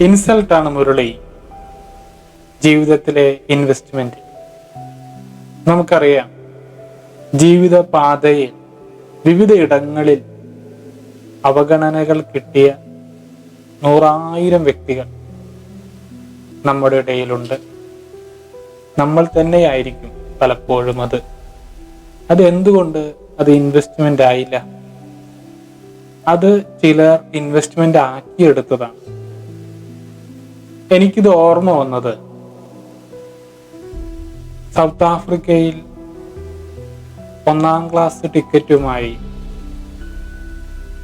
ഇൻസൾട്ടാണ് മുരളി ജീവിതത്തിലെ ഇൻവെസ്റ്റ്മെന്റ് നമുക്കറിയാം ജീവിത പാതയിൽ വിവിധ ഇടങ്ങളിൽ അവഗണനകൾ കിട്ടിയ നൂറായിരം വ്യക്തികൾ നമ്മുടെ ഇടയിലുണ്ട്. നമ്മൾ തന്നെയായിരിക്കും പലപ്പോഴും അത്. അത് എന്തുകൊണ്ട് അത് ഇൻവെസ്റ്റ്മെന്റ് ആയില്ല? അത് ചിലർ ഇൻവെസ്റ്റ്മെന്റ് ആക്കിയെടുത്തതാണ്. എനിക്കിത് ഓർമ്മ വന്നത്. സൗത്ത് ആഫ്രിക്കയിൽ ഒന്നാം ക്ലാസ് ടിക്കറ്റുമായി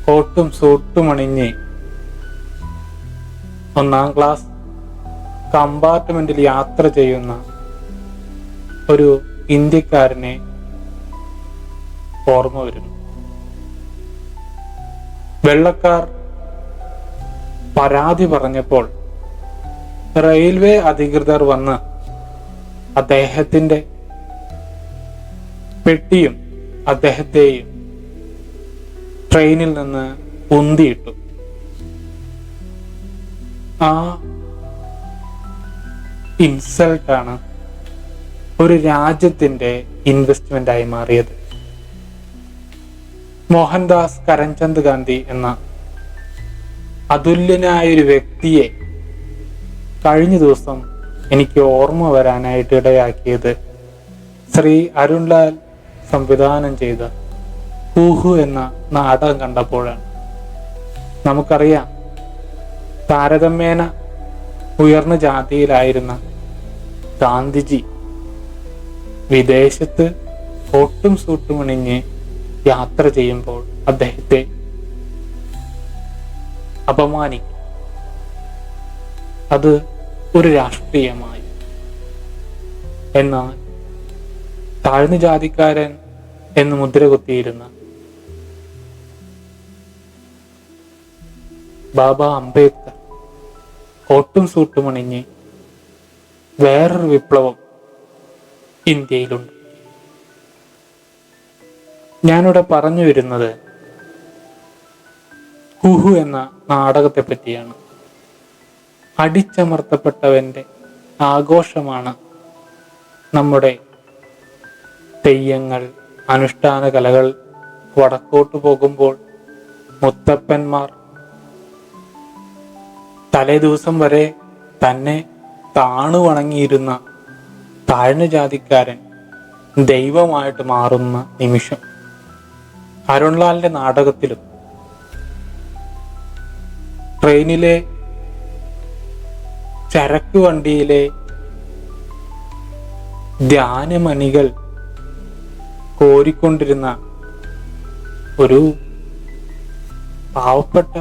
കോട്ടും സൂട്ടും അണിഞ്ഞ് ഒന്നാം ക്ലാസ് കമ്പാർട്ട്മെന്റിൽ യാത്ര ചെയ്യുന്ന ഒരു ഇന്ത്യക്കാരനെ ഓർമ്മ വരുന്നു. വെള്ളക്കാർ പരാതി പറഞ്ഞപ്പോൾ റെയിൽവേ അധികൃതർ വന്ന് അദ്ദേഹത്തിന്റെ പെട്ടിയും അദ്ദേഹത്തെയും ട്രെയിനിൽ നിന്ന് ഉന്തിയിട്ടു ആ ഇൻസൾട്ടാണ് ഒരു രാജ്യത്തിന്റെ ഇൻവെസ്റ്റ്മെന്റ് ആയി മാറിയത്. മോഹൻദാസ് കരംചന്ദ് ഗാന്ധി എന്ന അതുല്യനായ ഒരു വ്യക്തിയെ കഴിഞ്ഞ ദിവസം എനിക്ക് ഓർമ്മ വരാനായിട്ട് ഇടയാക്കിയത് ശ്രീ അരുൺലാൽ സംവിധാനം ചെയ്ത ഹൂഹു എന്ന നാടകം കണ്ടപ്പോഴാണ്. നമുക്കറിയാം താരതമ്യേന ഉയർന്ന ജാതിയിലായിരുന്ന ഗാന്ധിജി വിദേശത്ത് ഒട്ടും സൂട്ടുമണിഞ്ഞ് യാത്ര ചെയ്യുമ്പോൾ അദ്ദേഹത്തെ അപമാനിക്കും. അത് ഒരു രാഷ്ട്രീയമായി. എന്നാൽ താഴ്ന്ന ജാതിക്കാരൻ എന്ന് മുദ്ര കുത്തിയിരുന്ന ബാബ അംബേദ്കർ കോട്ടും സൂട്ടും അണിഞ്ഞ് വേറൊരു വിപ്ലവം ഇന്ത്യയിലുണ്ട്. ഞാനിവിടെ പറഞ്ഞു വരുന്നത് ഹുഹു എന്ന നാടകത്തെ പറ്റിയാണ് അടിച്ചമർത്തപ്പെട്ടവന്റെ ആഘോഷമാണ് നമ്മുടെ തെയ്യങ്ങൾ അനുഷ്ഠാന കലകൾ. വടക്കോട്ട് പോകുമ്പോൾ മുത്തപ്പന്മാർ തലേ ദിവസം വരെ തന്നെ താണു വണങ്ങിയിരുന്ന താഴ്ന്ന ജാതിക്കാരൻ ദൈവമായിട്ട് മാറുന്ന നിമിഷം. അരുൺലാലിന്റെ നാടകത്തിലും ട്രെയിനിലെ ചരക്ക് വണ്ടിയിലെ ധ്യാനമണികൾ കോരിക്കൊണ്ടിരുന്ന ഒരു പാവപ്പെട്ട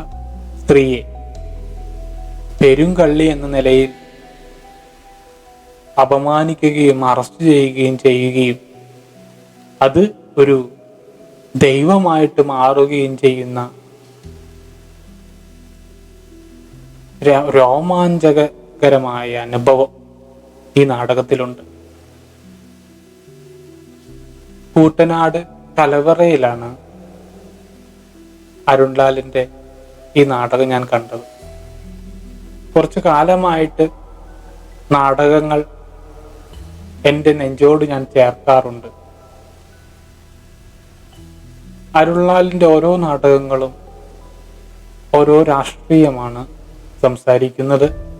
സ്ത്രീയെ പെരുങ്കള്ളി എന്ന നിലയിൽ അപമാനിക്കുകയും അറസ്റ്റ് ചെയ്യുകയും ചെയ്യുകയും അത് ഒരു ദൈവമായിട്ട് മാറുകയും ചെയ്യുന്ന ര- രോമാഞ്ചകരമായ അനുഭവം ഈ നാടകത്തിലുണ്ട്. കൂട്ടനാട് കലവറയിലാണ് അരുൺലാലിന്റെ ഈ നാടകം ഞാൻ കണ്ടത്. കുറച്ചു കാലമായിട്ട് നാടകങ്ങൾ എന്റെ നെഞ്ചോട് ഞാൻ ചേർക്കാറുണ്ട്. അരുൺലാലിന്റെ ഓരോ നാടകങ്ങളും ഓരോ രാഷ്ട്രീയമാണ് സംസാരിക്കുന്നത്.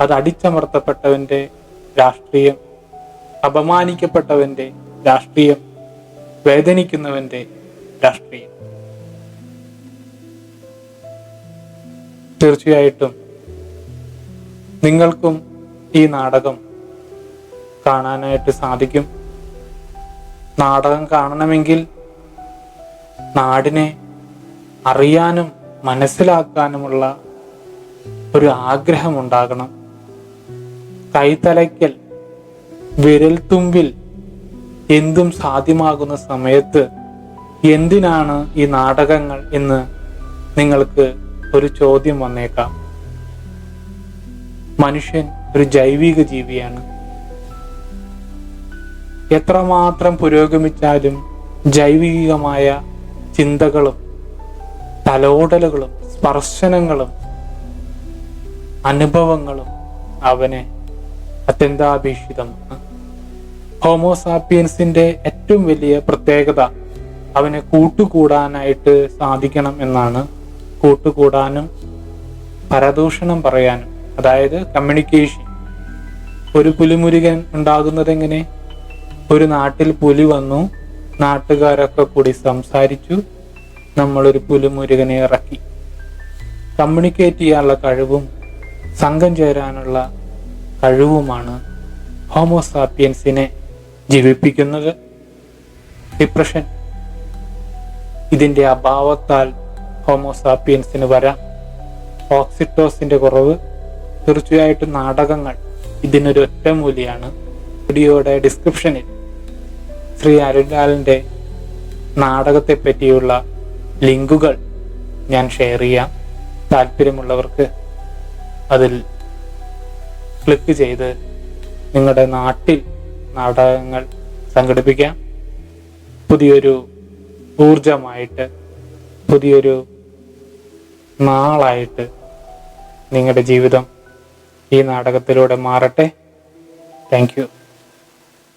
അത് അടിച്ചമർത്തപ്പെട്ടവന്റെ രാഷ്ട്രീയം അപമാനിക്കപ്പെട്ടവന്റെ രാഷ്ട്രീയം വേദനിക്കുന്നവന്റെ രാഷ്ട്രീയം. തീർച്ചയായിട്ടും നിങ്ങൾക്കും ഈ നാടകം കാണാനായിട്ട് സാധിക്കും. നാടകം കാണണമെങ്കിൽ നാടിനെ അറിയാനും മനസ്സിലാക്കാനുമുള്ള ഒരു ആഗ്രഹമുണ്ടാകണം. കൈത്തലയ്ക്കൽ വിരൽത്തുമ്പിൽ എന്തും സാധ്യമാകുന്ന സമയത്ത് എന്തിനാണ് ഈ നാടകങ്ങൾ എന്ന് നിങ്ങൾക്ക് ഒരു ചോദ്യം വന്നേക്കാം. മനുഷ്യൻ ഒരു ജൈവിക ജീവിയാണ്. എത്രമാത്രം പുരോഗമിച്ചാലും ജൈവികമായ ചിന്തകളും തലോടലുകളും സ്പർശനങ്ങളും അനുഭവങ്ങളും അവന് അത്യന്താപേക്ഷിതമാണ് ഹോമോസാപ്പിയൻസിന്റെ ഏറ്റവും വലിയ പ്രത്യേകത അവനെ കൂട്ടുകൂടാനായിട്ട് സാധിക്കണം എന്നാണ്. കൂട്ടുകൂടാനും പരദൂഷണം പറയാനും. അതായത് കമ്മ്യൂണിക്കേഷൻ ഒരു പുലിമുരുകൻ ഉണ്ടാകുന്നത് എങ്ങനെ ഒരു നാട്ടിൽ പുലി വന്നു. നാട്ടുകാരൊക്കെ കൂടി സംസാരിച്ചു. നമ്മളൊരു പുലിമുരുകനെ ഇറക്കി. കമ്മ്യൂണിക്കേറ്റ് ചെയ്യാനുള്ള കഴിവും സംഘം ചേരാനുള്ള കഴിവുമാണ് ഹോമോസാപ്പിയൻസിനെ ജീവിപ്പിക്കുന്നത്. ഡിപ്രഷൻ ഇതിന്റെ അഭാവത്താൽ ഹോമോസാപ്പിയൻസിന് വരാം. ഓക്സിറ്റോസിന്റെ കുറവ്. തീർച്ചയായിട്ടും നാടകങ്ങൾ ഇതിനൊരു ഒറ്റമൂലിയാണ് വീഡിയോയുടെ ഡിസ്ക്രിപ്ഷനിൽ ശ്രീ അരുൺലാലിന്റെ നാടകത്തെ പറ്റിയുള്ള ലിങ്കുകൾ ഞാൻ ഷെയർ ചെയ്യാം. താല്പര്യമുള്ളവർക്ക് അതിൽ ക്ലിക്ക് ചെയ്ത് നിങ്ങളുടെ നാട്ടിൽ നാടകങ്ങൾ സംഘടിപ്പിക്കാം. പുതിയൊരു ഊർജമായിട്ട് പുതിയൊരു നാളായിട്ട് നിങ്ങളുടെ ജീവിതം ഈ നാടകത്തിലൂടെ മാറട്ടെ. താങ്ക്